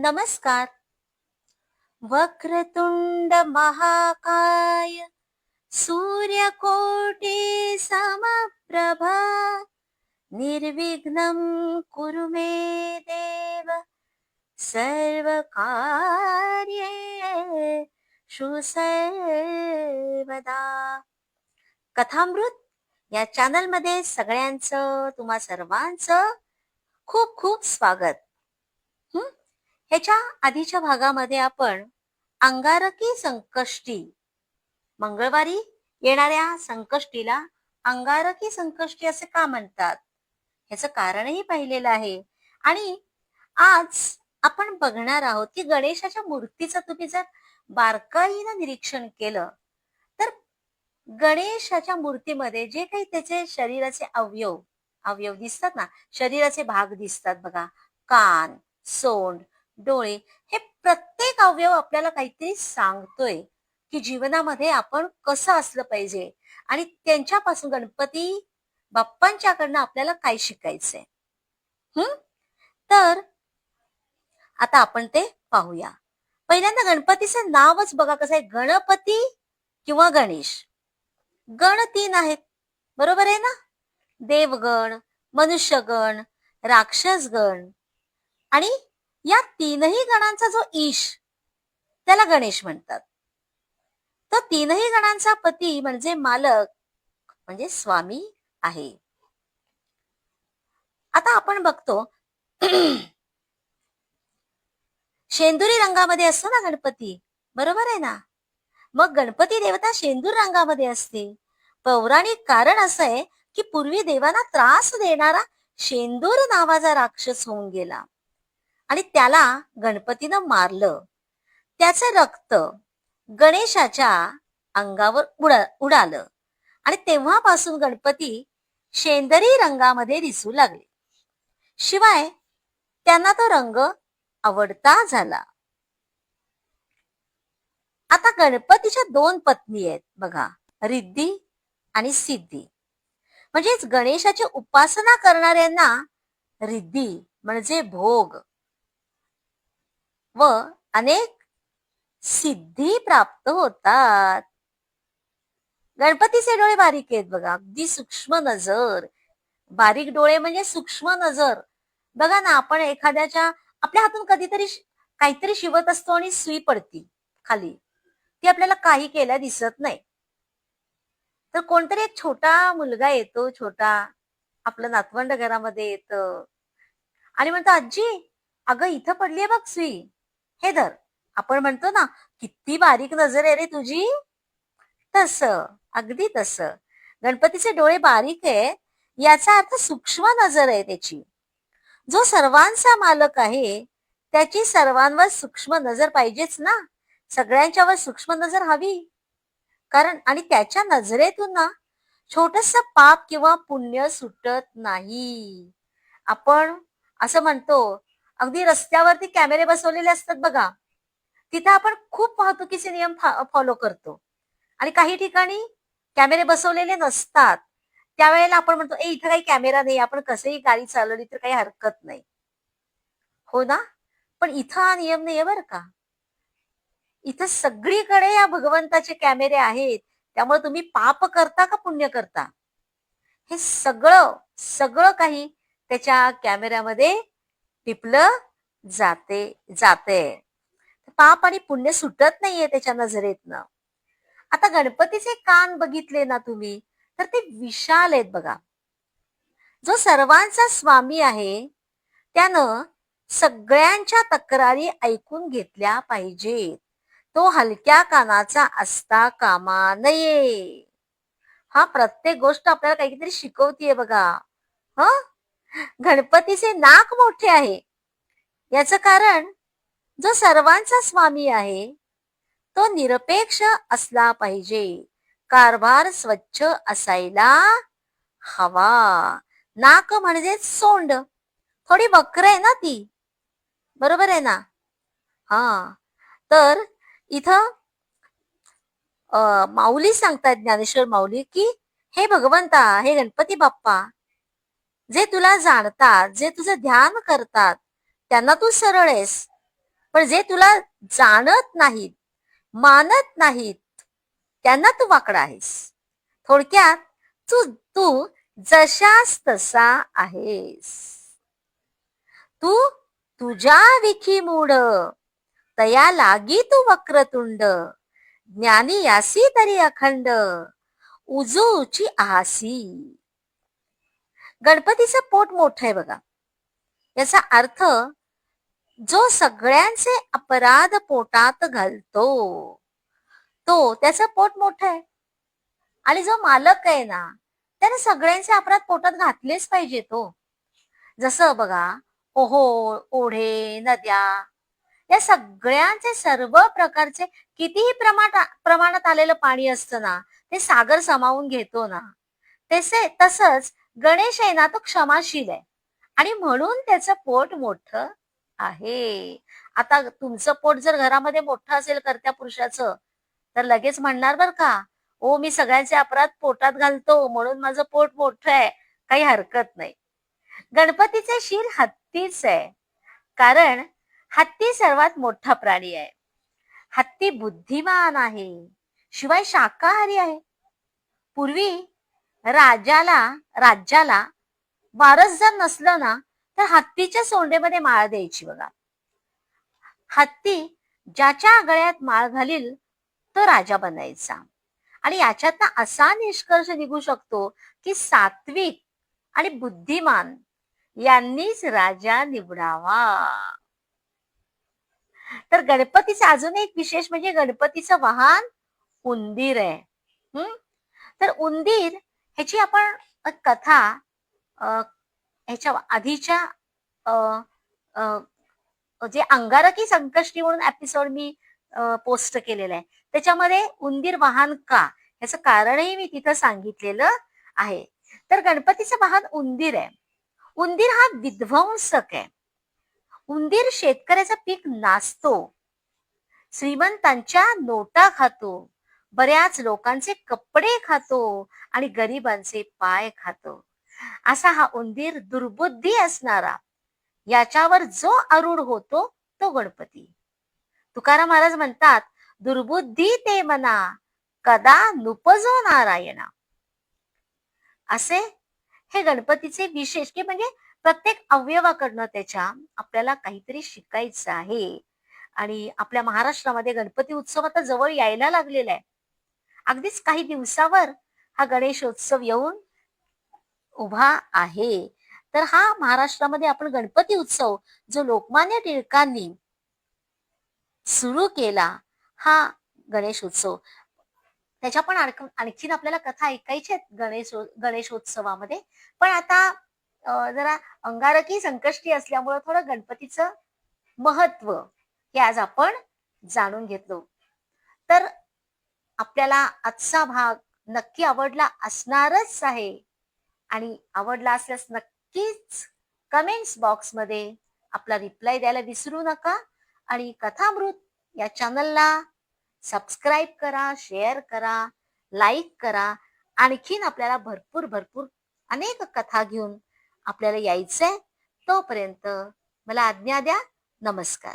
नमस्कार. वक्रतुंड महाकाय सूर्यकोटी समप्रभा निर्विघ्नं कुरु मे देव सर्वकार्येषु सर्वदा कथामृत या चॅनलमध्ये सगळ्यांचं तुम्हा सर्वांचं खूप खूप स्वागत. ह्याच्या आधीच्या भागामध्ये आपण अंगारकी संकष्टी मंगळवारी येणाऱ्या संकष्टीला अंगारकी संकष्टी असे का म्हणतात? ह्याचं कारणही पाहिलेलं आहे. आणि आज आपण बघणार आहोत की गणेशाच्या मूर्तीचं तुम्ही जर बारकाईनं निरीक्षण केलं तर गणेशाच्या मूर्तीमध्ये जे काही त्याचे शरीराचे अवयव अवयव दिसतात ना शरीराचे भाग दिसतात बघा. कान सोंड डोळे हे प्रत्येक अवयव आपल्याला काहीतरी सांगतोय की जीवनामध्ये आपण कसं असलं पाहिजे आणि त्यांच्यापासून गणपती बाप्पांच्याकडनं आपल्याला काय शिकायचंय. हम्म तर आता आपण ते पाहूया. पहिल्यांदा गणपतीचं नावच बघा कसं आहे. गणपती किंवा गणेश. गण तीन आहेत. बरोबर आहे ना? देवगण मनुष्यगण राक्षसगण आणि या तीनही गणांचा जो ईश त्याला गणेश म्हणतात. तर तीनही गणांचा पती म्हणजे मालक म्हणजे स्वामी आहे. आता आपण बघतो शेंदुरी रंगामध्ये असतो ना गणपती बरोबर आहे ना? मग गणपती देवता शेंदूर रंगामध्ये असते. पौराणिक कारण असं आहे की पूर्वी देवांना त्रास देणारा शेंदूर नावाचा राक्षस होऊन गेला. आणि त्याला गणपतीनं मारलं. त्याचं रक्त गणेशाच्या अंगावर उडा उडालं. आणि तेव्हापासून गणपती शेंदरी रंगामध्ये दिसू लागले. शिवाय त्यांना तो रंग आवडता झाला. आता गणपतीच्या दोन पत्नी आहेत बघा रिद्धी आणि सिद्धी. म्हणजेच गणेशाची उपासना करणाऱ्यांना रिद्धी म्हणजे भोग. व अनेक सिद्धी प्राप्त होतात. गणपतीचे डोळे बारीक आहेत बघा. अगदी सूक्ष्म नजर. बारीक डोळे म्हणजे सूक्ष्म नजर. बघा ना आपण एखाद्याच्या आपल्या हातून कधीतरी काहीतरी शिवत असतो आणि सुई पडती खाली. ती आपल्याला काही केल्या दिसत नाही. तर कोणतरी एक छोटा मुलगा येतो छोटा. आपलं नातवंड घरामध्ये येतं. आणि म्हणतो आजी अगं इथं पडलीये बघ सुई. हे धर. आपण म्हणतो ना किती बारीक नजर आहे रे तुझी? तस अगदी तस. गणपतीचे डोळे बारीक आहे याचा अर्थ सूक्ष्म नजर आहे त्याची. जो सर्वांचा मालक आहे त्याची सर्वांवर सूक्ष्म नजर पाहिजेच ना? सगळ्यांच्यावर सूक्ष्म नजर हवी. कारण आणि त्याच्या नजरेतून ना छोटस पाप किंवा पुण्य सुटत नाही. आपण असं म्हणतो अगदी रस्त्यावरती कॅमेरे बसवलेले असतात बघा. तिथे आपण खूप वाहतुकीचे नियम फॉलो करतो. आणि काही ठिकाणी कॅमेरे बसवलेले नसतात. त्यावेळेला आपण म्हणतो ए इथं काही कॅमेरा नाही आपण कसंही गाडी चालवली तर काही हरकत नाही. हो ना? पण इथं हा नियम नाहीये बरं का? इथं सगळीकडे या भगवंताचे कॅमेरे आहेत. त्यामुळे तुम्ही पाप करता का पुण्य करता? हे सगळं सगळं काही त्याच्या कॅमेऱ्यामध्ये टिपलं जाते जाते. पाप आणि पुण्य सुटत नाहीये त्याच्या नजरेतनं. आता गणपतीचे कान बघितले ना तुम्ही तर ते विशाल आहेत बघा. जो सर्वांचा स्वामी आहे त्यानं सगळ्यांच्या तक्रारी ऐकून घेतल्या पाहिजेत. तो हलक्या कानाचा असता कामा नये. हा प्रत्येक गोष्ट आपल्याला काहीतरी शिकवतीये बघा. ह? गणपतीचे नाक मोठे आहे. याच कारण जो सर्वांचा स्वामी आहे तो निरपेक्ष असला पाहिजे. कारभार स्वच्छ असायला हवा. नाक म्हणजे सोंड. थोडी वक्र आहे ना ती? बरोबर आहे ना? हा. तर इथं माऊली सांगतात ज्ञानेश्वर माऊली की हे भगवंता हे गणपती बाप्पा जे तुला जाणतात जे तुझं ध्यान करतात त्यांना तू सरळ आहेस. पण जे तुला जाणत नाहीत मानत नाहीत त्यांना तू वाकडा आहेस. थोडक्यात तू तू जशास तसा आहेस. तू तुझ्या विखी मूड तया लागी तू वक्रतुंड ज्ञानी यासी तरी अखंड उजूची आसी गणपतीचं पोट मोठं आहे बघा. याचा अर्थ जो सगळ्यांचे अपराध पोटात घालतो तो त्याचं पोट मोठं आहे. आणि जो मालक आहे ना त्याने सगळ्यांचे अपराध पोटात घातलेच पाहिजे तो. जसं बघा ओहो ओढे नद्या या सगळ्यांचे सर्व प्रकारचे कितीही प्रमाणात प्रमाणात आलेलं पाणी असतं ना ते सागर समावून घेतो ना. तसे तसंच गणेश आहे ना तो क्षमाशील आहे. आणि म्हणून त्याचं पोट मोठं आहे. आता तुमचं पोट जर घरामध्ये मोठं असेल करत्या पुरुषाचं तर लगेच म्हणणार बर का ओ मी सगळ्यांचे अपराध पोटात घालतो म्हणून माझं पोट मोठं आहे. काही हरकत नाही. गणपतीचे शिर हत्तीच आहे. कारण हत्ती सर्वात मोठा प्राणी आहे. हत्ती बुद्धिमान आहे. शिवाय शाकाहारी आहे. पूर्वी राजाला राज्याला वारस जर नसलं ना तर हत्तीच्या सोंडेमध्ये माळ द्यायची बघा. हत्ती ज्याच्या गळ्यात माळ घालील तो राजा बनायचा. आणि याच्यातनं असा निष्कर्ष निघू शकतो की सात्विक आणि बुद्धिमान यांनीच राजा निवडावा. तर गणपतीचं अजून एक विशेष म्हणजे गणपतीचं वाहन उंदीर आहे. हम्म तर उंदीर ह्याची आपण कथा ह्याच्या आधीच्या जे अंगारकी संकष्टी म्हणून एपिसोड मी पोस्ट केलेला आहे. त्याच्यामध्ये उंदीर वाहन का? ह्याचं कारणही मी तिथं सांगितलेलं आहे. तर गणपतीचं वाहन उंदीर आहे. उंदीर हा विध्वंसक आहे. उंदीर शेतकऱ्याचं पीक नाचतो श्रीमंतांच्या नोटा खातो. बऱ्याच लोकांचे कपडे खातो आणि गरिबांचे पाय खातो. असा हा उंदीर दुर्बुद्धी असणारा याच्यावर जो अरुढ होतो तो गणपती. तुकाराम महाराज म्हणतात दुर्बुद्धी ते मना कदा नुपजो नारायणा. असे हे गणपतीचे विशेष की म्हणजे प्रत्येक अवयवाकडनं त्याच्या आपल्याला काहीतरी शिकायचं आहे. आणि आपल्या महाराष्ट्रामध्ये गणपती उत्सव आता जवळ यायला लागलेला आहे. अगदीच काही दिवसावर हा गणेशोत्सव येऊन उभा आहे. तर हा महाराष्ट्रामध्ये आपण गणपती उत्सव जो लोकमान्य टिळकांनी सुरू केला हा गणेश उत्सव त्याच्या पण आणखीन आपल्याला कथा ऐकायची आहेत गणेश गणेशोत्सवामध्ये. पण आता जरा अंगारकी संकष्टी असल्यामुळं थोडं गणपतीचं महत्त्व हे आज आपण जाणून घेतलो. तर आपल्याला आजचा भाग नक्की आवडला असणारच आहे. आणि आवडला असल्यास नक्कीच कमेंट्स बॉक्समध्ये आपला रिप्लाय द्यायला विसरू नका. आणि कथामृत या चॅनलला सबस्क्राईब करा शेअर करा लाईक करा. आणखीन आपल्याला भरपूर भरपूर अनेक कथा घेऊन आपल्याला यायचंय. तोपर्यंत मला आज्ञा द्या. नमस्कार.